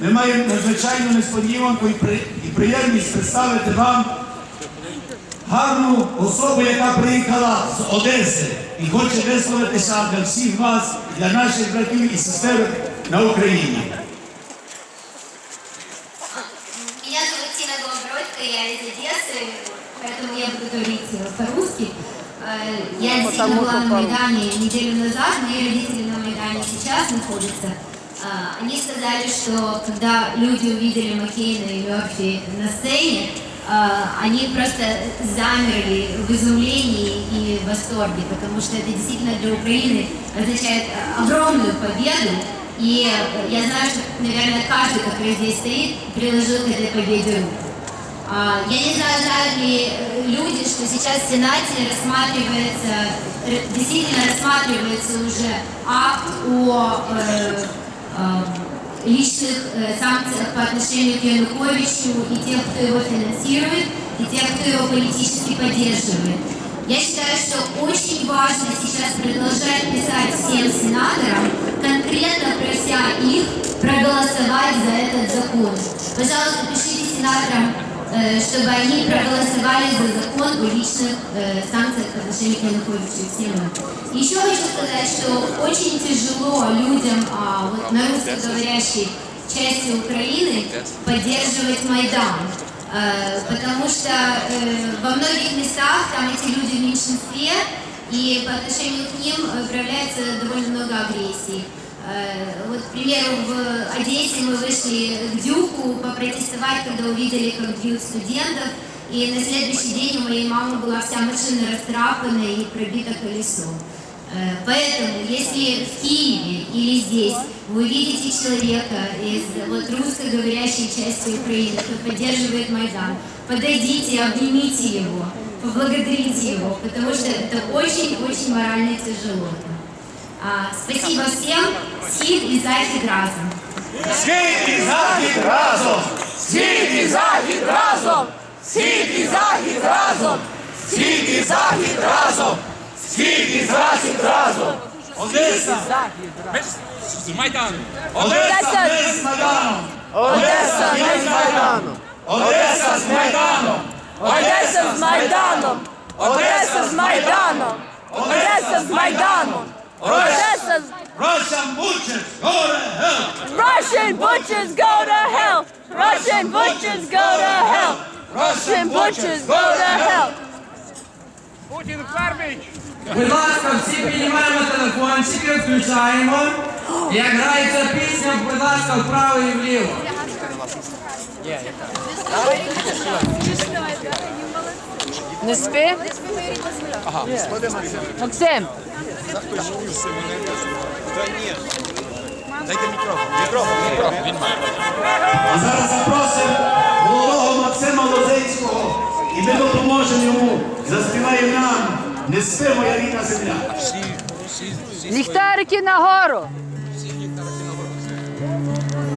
ми маємо надзвичайну несподіванку і, при, і приємність представити вам гарну особу, яка приїхала з Одеси і хоче висловитися для всіх вас, для наших братів і сестер на Україні. Меня зовут Тина Голобородько, я из Одессы, поэтому я буду говорить э, по-русски. Э, Я действительно была на Майдане неделю назад, мои родители на Майдане сейчас находятся. А, Они сказали, что когда люди увидели Маккейна и Мерфи на сцене, а, они просто замерли в изумлении и в восторге, потому что это действительно для Украины означает э, огромную победу, и э, я знаю, что, наверное, каждый, который здесь стоит, приложил к этой победе руку. А, Я не знаю, знают ли э, люди, что сейчас в Сенате рассматривается, р- действительно рассматривается уже акт о э, э, личных э, санкциях по отношению к Януковичу и тех, кто его финансирует, и тех, кто его политически поддерживает. Я считаю, что очень важно сейчас продолжать писать всем сенаторам, конкретно прося их проголосовать за этот закон. Пожалуйста, пишите сенаторам, э, чтобы они проголосовали за закон о личных э, санкциях по отношению к Януковичу и всем. Еще хочу сказать, что очень тяжело людям а, вот, на русскоговорящей части Украины поддерживать Майдан. Э, потому что э, во многих местах там эти люди в меньшинстве, и по отношению к ним э, проявляется довольно много агрессии. Э, Вот, к примеру, в Одессе мы вышли к Дюку попротестовать, когда увидели, как бьют студентов, и на следующий день у моей мамы была вся машина растрапана и пробита колесо. Э, Поэтому, если в Киеве или здесь вы видите человека из вот, русскоговорящей части Украины, кто поддерживает Майдан, подойдите, обнимите его, поблагодарите его, потому что это очень-очень морально тяжело. А, спасибо всем, схід і захід разом. Схід і захід разом! Схід і захід разом! Схід і захід разом! Схід і захід разом! Схід і захід разом! Одеса! З Майдану. Одеса не з Майданом! Одеса не з Майданом! Одеса з Майданом! Одеса з Майданом! Одеса з Майданом! Одеса з Майданом! Одеса з Russian butchers, go to hell! Russian butchers go to hell! Russian butchers go to hell! Russian butchers go to hell! Путін фарміч. Будь ласка, всі піднімаємо телефончики, включаємо. Як грається пісня, будь ласка, вправо і вліво. Не спи? Максим, Дайте мікрофон. Мікрофон, мікрофон. Він має. А зараз запросимо головного Максима Лозинського і ми допоможемо йому. Заспіває нам Не спи, моя рідна земля. ліхтарики нагору.